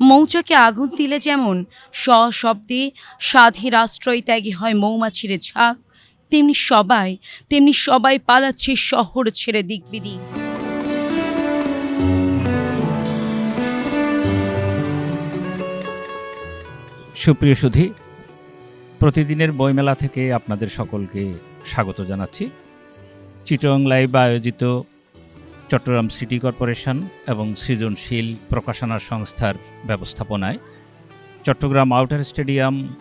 মৌচাকে আগুন দিলে যেমন সশব্দে সাধের আশ্রয় ত্যাগী হয় মৌমাছির ঝাঁক, তেমনি সবাই তেমনি সবাই পালাচ্ছে শহর ছেড়ে দিক বিদিক সুপ্রিয় সুধি, প্রতিদিনের বইমেলা থেকে আপনাদের সকলকে স্বাগত জানাচ্ছি। চিটং লাইভ আয়োজিত চট্টগ্রাম সিটি কর্পোরেশন এবং সৃজনশীল প্রকাশনা সংস্থার ব্যবস্থাপনায় চট্টগ্রাম আউটার স্টেডিয়াম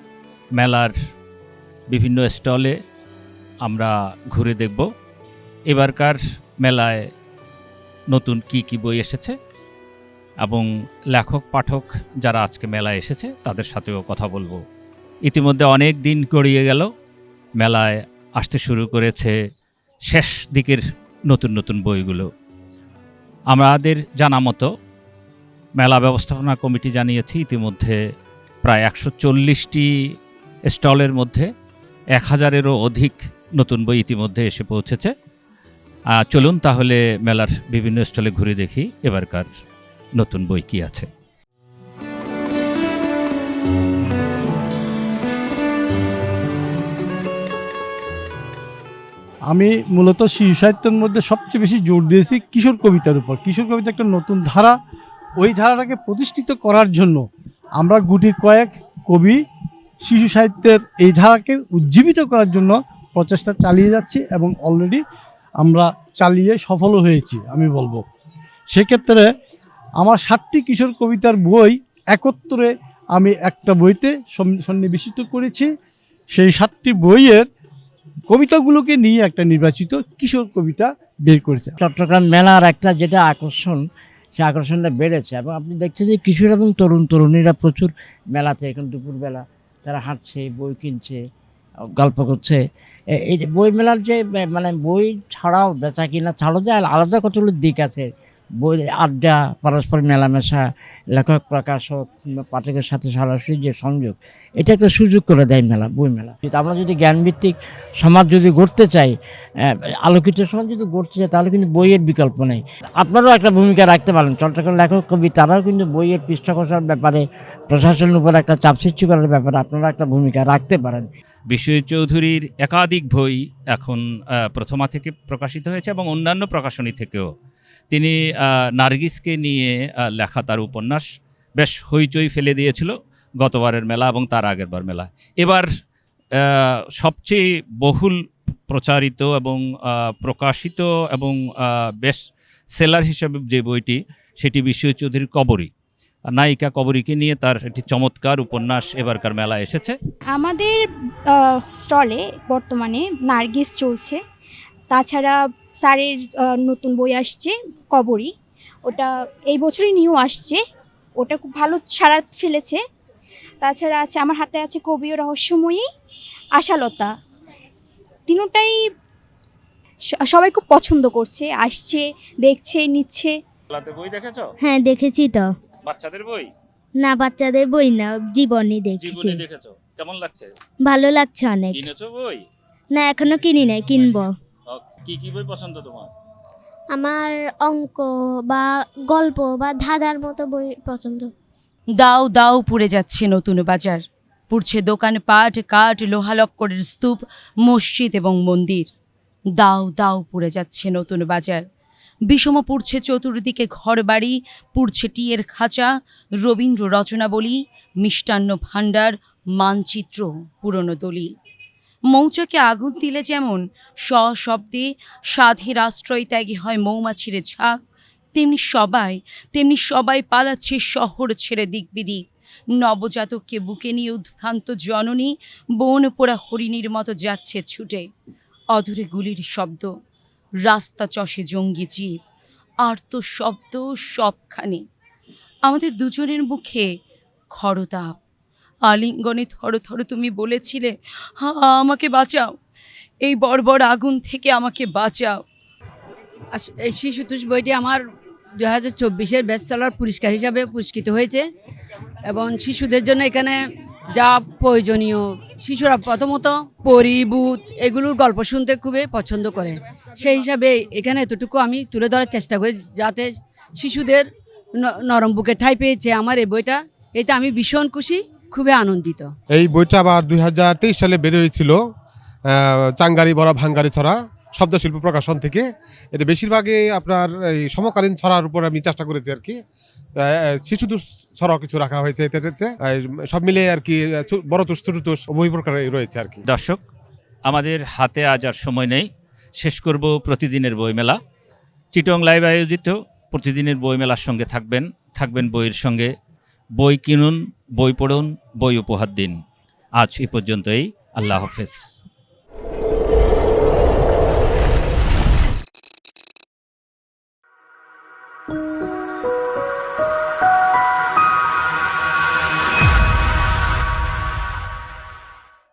মেলার বিভিন্ন স্টলে আমরা ঘুরে দেখব। এবারকার মেলায় নতুন কি কি বই এসেছে এবং লেখক, পাঠক যারা আজকে মেলায় এসেছে তাদের সাথেও কথা বলব। ইতিমধ্যে অনেক দিন গড়িয়ে গেল। মেলায় আসতে শুরু করেছে শেষ দিকের নতুন নতুন বইগুলো। আমাদের জানা মতো মেলা ব্যবস্থাপনা কমিটি জানিয়েছে ইতিমধ্যে প্রায় একশো চল্লিশটি স্টলের মধ্যে এক হাজারেরও অধিক নতুন বই ইতিমধ্যে এসে পৌঁছেছে। চলুন তাহলে মেলার বিভিন্ন স্টলে ঘুরে দেখি এবারকার নতুন বই কি আছে। আমি মূলত শিশু সাহিত্যের মধ্যে সবচেয়ে বেশি জোর দিয়েছি কিশোর কবিতার উপর। কিশোর কবিতা একটা নতুন ধারা। ওই ধারাটাকে প্রতিষ্ঠিত করার জন্য আমরা গুটি কয়েক কবি শিশু সাহিত্যের এই ধারাকে উজ্জীবিত করার জন্য প্রচেষ্টা চালিয়ে যাচ্ছি এবং অলরেডি আমরা চালিয়ে সফলও হয়েছি, আমি বলব। সেক্ষেত্রে আমার ষাটটি কিশোর কবিতার বই একত্রে আমি একটা বইতে সন্নিবেশিত করেছি। সেই সাতটি বইয়ের কবিতাগুলোকে নিয়ে একটা নির্বাচিত কিশোর কবিতা বের করেছে। চট্টগ্রাম মেলার একটা যেটা আকর্ষণ, সে আকর্ষণটা বেড়েছে এবং আপনি দেখছেন যে কিশোর এবং তরুণ তরুণীরা প্রচুর মেলাতে, এখন দুপুরবেলা তারা হাঁটছে, বই কিনছে, গল্প করছে। এই বই মেলার যে মানে বই ছাড়াও বেচা কিনা ছাড়াও যে আলাদা কতগুলো দিক আছে আড্ডা, পারস্পর মেলামেশা, লেখক, প্রকাশক পাঠকের সাথে সরাসরি যে সংযোগ, এটা একটা সুযোগ করে দেয় মেলা, বই মেলা। কিন্তু আমরা যদি জ্ঞানভিত্তিক সমাজ যদি গড়তে চাই আলোকিত সমাজ যদি গড়তে চাই, তাহলে কিন্তু বইয়ের বিকল্প নেই। আপনারাও একটা ভূমিকা রাখতে পারেন। চট্টগ্রাম লেখক, কবি, তারাও কিন্তু বইয়ের পৃষ্ঠপোষার ব্যাপারে, প্রশাসনের উপর একটা চাপ সৃষ্টি করার ব্যাপারে আপনারা একটা ভূমিকা রাখতে পারেন। বিশ্বজিৎ চৌধুরীর একাধিক বই এখন প্রথমা থেকে প্রকাশিত হয়েছে এবং অন্যান্য প্রকাশনী থেকেও তিনি নার্গিসকে নিয়ে লেখা তার উপন্যাস বেশ হইচই ফেলে দিয়েছিল গতবারের মেলা এবং তার আগের বার মেলা। এবার সবচেয়ে বহুল প্রচারিত এবং প্রকাশিত এবং বেশ সেলার হিসেবে যে বইটি, সেটি বিশ্বজিৎ চৌধুরীর কবরী। নায়িকা কবরীকে নিয়ে তার একটি চমৎকার উপন্যাস এবারকার মেলা এসেছে। আমাদের স্টলে বর্তমানে নার্গিস চলছে। তাছাড়া স্যারের নতুন বই আসছে কবরী। ওটা এই বছরই নিউ আসছে। ওটা খুব ভালো সাড়া ফেলেছে। তাছাড়া আছে আমার হাতে আছে কবি ও রহস্যময়ী আশালতা। তিনোটাই সবাই খুব পছন্দ করছে আসছে দেখছে নিচ্ছে। মেলাতে বই দেখেছ? হ্যাঁ দেখেছি তো। বাচ্চাদের বই? না বাচ্চাদের বই না জীবনী দেখেছি। দেখেছ? কেমন লাগছে? ভালো লাগছে অনেক। কিনেছো বই? না এখনও কিনি নাই কিনবো। কি কি বই পছন্দ তোমার? আমার অঙ্ক বা গল্প বা ধাঁধার মতো বই পছন্দ। দাও দাও পুড়ে যাচ্ছে নতুন বাজার। পুড়ছে দোকান দোকানপাট কাঠ লোহালক্করের স্তূপ মসজিদ এবং মন্দির। দাও দাও পুড়ে যাচ্ছে নতুন বাজার। বিষম পুড়ছে চতুর্দিকে ঘরবাড়ি পুড়ছে টিয়ের খাঁচা রবীন্দ্র রচনাবলী মিষ্টান্ন ভাণ্ডার মানচিত্র পুরনো দলিল। মৌচাকে আগুন দিলে যেমন সশব্দে সাধের আশ্রয় ত্যাগী হয় মৌমাছির ঝাঁক, তেমনি সবাই তেমনি সবাই পালাচ্ছে শহর ছেড়ে দিক বিদিক। নবজাতককে বুকে নিয়ে উদ্ভ্রান্ত জননী বন পোড়া হরিণীর মতো যাচ্ছে ছুটে। অদূরে গুলির শব্দ, রাস্তা চষে জঙ্গি জীব আর তো শব্দ সবখানে। আমাদের দুজনের মুখে খরতাপ। আলিঙ্গনে থর থর তুমি বলেছিলে, হা, আমাকে বাঁচাও। এই বর্বর আগুন থেকে আমাকে বাঁচাও। আস- এই শিশুতোষ বইটি আমার দু হাজার চব্বিশের বেস্ট সেলার পুরস্কার হিসাবে পুরস্কৃত হয়েছে এবং শিশুদের জন্য এখানে যা প্রয়োজনীয়, শিশুরা প্রথমত পরিবুত এগুলোর গল্প শুনতে খুবই পছন্দ করে। সেই হিসাবে এখানে এতটুকু আমি তুলে ধরার চেষ্টা করি যাতে শিশুদের নরম বুকে ঠাই পেয়েছে আমার এই বইটা। এতে আমি ভীষণ খুশি। খুবই আনন্দিত। এই বইটা আবার দু হাজার তেইশ সালে বের হয়েছিল চাঙ্গারি বড় ভাঙ্গারি ছড়া শব্দশিল্প প্রকাশন থেকে। এটা বেশিরভাগই আপনার এই সমকালীন ছড়ার উপর আমি চেষ্টা করেছি আর কি। শিশুদোষ ছড়াও কিছু রাখা হয়েছে এতে এতে। সব মিলে আর কি বড় তোষ ছোট তোষ উভয় প্রকারে রয়েছে আর কি। দর্শক আমাদের হাতে আজ আর সময় নেই। শেষ করব প্রতিদিনের বইমেলা। চিটং লাইভ আয়োজিত প্রতিদিনের বইমেলার সঙ্গে থাকবেন। থাকবেন বইয়ের সঙ্গে। বই কিনুন বই পড়ুন বই উপহার দিন আজ এ পর্যন্তই আল্লাহ হাফেজ